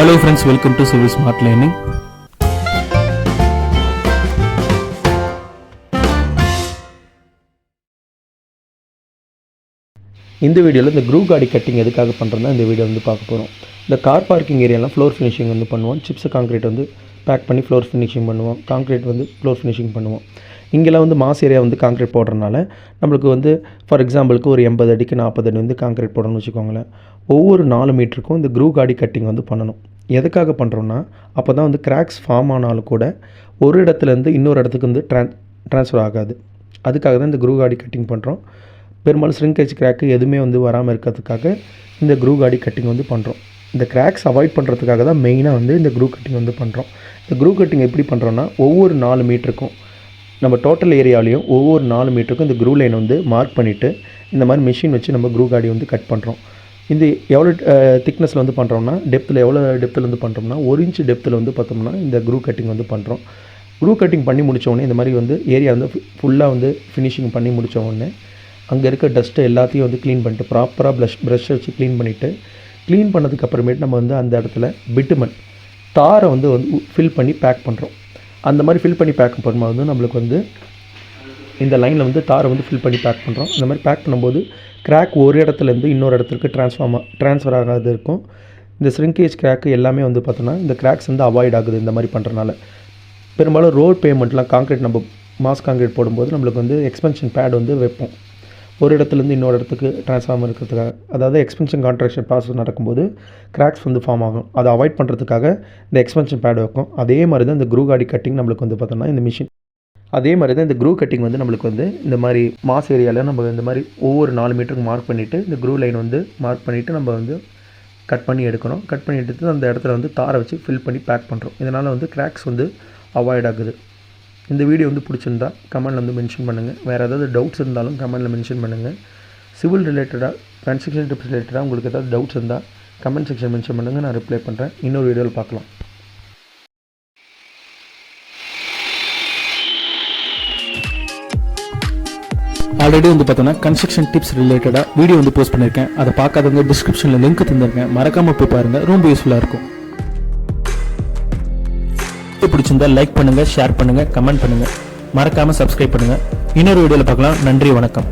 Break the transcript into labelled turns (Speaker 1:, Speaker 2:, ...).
Speaker 1: Hello friends welcome to civil smart learning
Speaker 2: இந்த வீடியோவில் இந்த க்ரூ காடி கட்டிங் எதுக்காக பண்ணுறோன்னா இந்த வீடியோ வந்து பார்க்க போகிறோம் இந்த கார் பார்க்கிங் ஏரியாலாம் ஃப்ளோர் ஃபினிஷிங் வந்து பண்ணுவோம். சிப்ஸ் கான்க்ரீட் வந்து பேக் பண்ணி ஃப்ளோர் ஃபினிஷிங் பண்ணுவோம். கான்க்ரீட் வந்து ஃப்ளோர் ஃபினிஷிங் பண்ணுவோம். இங்கெல்லாம் வந்து மாஸ் ஏரியா வந்து கான்க்ரீட் போடுறதுனால நம்மளுக்கு வந்து ஃபார் எக்ஸாம்பிளுக்கு ஒரு எண்பது அடிக்கு நாற்பது அடி வந்து கான்க்ரீட் போடணும்னு வச்சுக்கோங்களேன். ஒவ்வொரு நாலு மீட்டருக்கும் இந்த க்ரூ காடி கட்டிங் வந்து பண்ணணும். எதுக்காக பண்ணுறோன்னா அப்போ தான் வந்து கிராக்ஸ் ஃபார்ம் ஆனாலும் கூட ஒரு இடத்துலேருந்து இன்னொரு இடத்துக்கு வந்து ட்ரான் ட்ரான்ஸ்ஃபர் ஆகாது. அதுக்காக தான் இந்த க்ரூ காடி கட்டிங் பண்ணுறோம் பெரும்பாலும் ஸ்ரிங்கேஜ் கிராக்கு எதுவுமே வந்து வராமல் இருக்கிறதுக்காக இந்த க்ரூ காடி கட்டிங் வந்து பண்ணுறோம் இந்த கிராக்ஸ் அவாய்ட் பண்ணுறதுக்காக தான் மெயினாக வந்து இந்த க்ரூ கட்டிங் வந்து பண்ணுறோம் இந்த க்ரூ கட்டிங் எப்படி பண்ணுறோன்னா ஒவ்வொரு நாலு மீட்டருக்கும் நம்ம டோட்டல் ஏரியாலையும் ஒவ்வொரு நாலு மீட்டருக்கும் இந்த க்ரூ லைனை வந்து மார்க் பண்ணிவிட்டு இந்த மாதிரி மிஷின் வச்சு நம்ம க்ரூ காடி வந்து கட் பண்ணுறோம் இந்த எவ்வளோ திக்னஸில் வந்து பண்ணுறோம்னா டெப்த்தில் எவ்வளோ டெப்த்தில் வந்து பண்ணுறோம்னா ஒரு இன்ச் டெப்த்தில் வந்து பார்த்தோம்னா இந்த க்ரூ கட்டிங் வந்து பண்ணுறோம் க்ரூ கட்டிங் பண்ணி முடித்தோடனே இந்த மாதிரி வந்து ஏரியா வந்து ஃபுல்லாக வந்து ஃபினிஷிங் பண்ணி முடிச்ச உடனே அங்கே இருக்க டஸ்ட்டை எல்லாத்தையும் வந்து க்ளீன் பண்ணிட்டு ப்ராப்பராக ப்ளஷ் ப்ரஷ் வச்சு க்ளீன் பண்ணிவிட்டு க்ளீன் பண்ணதுக்கு அப்புறமேட்டு நம்ம வந்து அந்த இடத்துல பிட்டுமன் தாரை வந்து வந்து ஃபில் பண்ணி பேக் பண்ணுறோம் அந்த மாதிரி ஃபில் பண்ணி பேக் பண்ணும்போது வந்து நம்மளுக்கு வந்து இந்த லைனில் வந்து தாரை வந்து ஃபில் பண்ணி பேக் பண்ணுறோம் இந்த மாதிரி பேக் பண்ணும்போது கிராக் ஒரு இடத்துலேருந்து இன்னொரு இடத்துக்கு ட்ரான்ஸ்ஃபார்ம் ட்ரான்ஸ்ஃபர் ஆகாது இருக்கும். இந்த ஸ்ரிங்கேஜ் கிராக்கு எல்லாமே வந்து பார்த்தோன்னா இந்த கிராக்ஸ் வந்து அவாய்ட் ஆகுது இந்த மாதிரி பண்ணுறனால பெரும்பாலும் ரோட் பேமெண்ட்லாம் கான்க்ரீட் நம்ம மாஸ் கான்க்ரீட் போடும்போது நம்மளுக்கு வந்து எக்ஸ்பென்ஷன் பேட் வந்து வைப்போம். ஒரு இடத்துலேருந்து இன்னொரு இடத்துக்கு ட்ரான்ஸ்ஃபார்ம் இருக்கிறதுக்காக. அதாவது எக்ஸ்பென்ஷன் கான்ட்ராக்ஷன் ப்ராசஸ் நடக்கும்போது கிராக்ஸ் வந்து ஃபார்ம் ஆகும். அதை அவாய்ட் பண்ணுறதுக்காக இந்த எக்ஸ்பென்ஷன் பேட் வைக்கும் அதே மாதிரி தான் இந்த குரூ கட்டிங் நம்மளுக்கு வந்து பார்த்தோன்னா இந்த மிஷின் அதே மாதிரி தான் இந்த க்ரூ கட்டிங் வந்து நம்மளுக்கு வந்து இந்த மாதிரி மாஸ் ஏரியாவில் நம்ம இந்த மாதிரி ஒவ்வொரு நாலு மீட்டருக்கு மார்க் பண்ணிவிட்டு இந்த க்ரூ லைன் வந்து மார்க் பண்ணிவிட்டு நம்ம வந்து கட் பண்ணி எடுக்கணும். கட் பண்ணி எடுத்து அந்த இடத்துல வந்து தாரை வச்சு ஃபில் பண்ணி பேக் பண்ணுறோம் இதனால் வந்து கிராக்ஸ் வந்து அவாய்ட் ஆகுது. இந்த வீடியோ வந்து பிடிச்சிருந்தா கமெண்டில் வந்து மென்ஷன் பண்ணுங்கள் வேறு ஏதாவது டவுட்ஸ் இருந்தாலும் கமெண்டில் மென்ஷன் பண்ணுங்கள் சிவில் ரிலேட்டடாக கன்ஸ்ட்ரக்ஷன் ரிலேட்டடாக உங்களுக்கு ஏதாவது டவுட்ஸ் இருந்தால் கமெண்ட் செக்ஷன் மென்ஷன் பண்ணுங்கள் நான் ரிப்ளை பண்ணுறேன் இன்னொரு வீடியோவில் பார்க்கலாம்.
Speaker 1: ஆல்ரெடி வந்து பார்த்தோன்னா கன்ஸ்ட்ரக்ஷன் டிப்ஸ் ரிலேட்டடாக வீடியோ வந்து போஸ்ட் பண்ணியிருக்கேன் அதை பார்க்காதவங்க டிஸ்கிரிப்ஷனில் லிங்க் தந்திருக்கேன் மறக்காமல் போய் பாருங்கள் ரொம்ப யூஸ்ஃபுல்லாக இருக்கும். பிடிச்சிருந்தா லைக் பண்ணுங்கள் ஷேர் பண்ணுங்கள் கமெண்ட் பண்ணுங்கள் மறக்காமல் சப்ஸ்கிரைப் பண்ணுங்கள் இன்னொரு வீடியோவில் பார்க்கலாம். நன்றி வணக்கம்.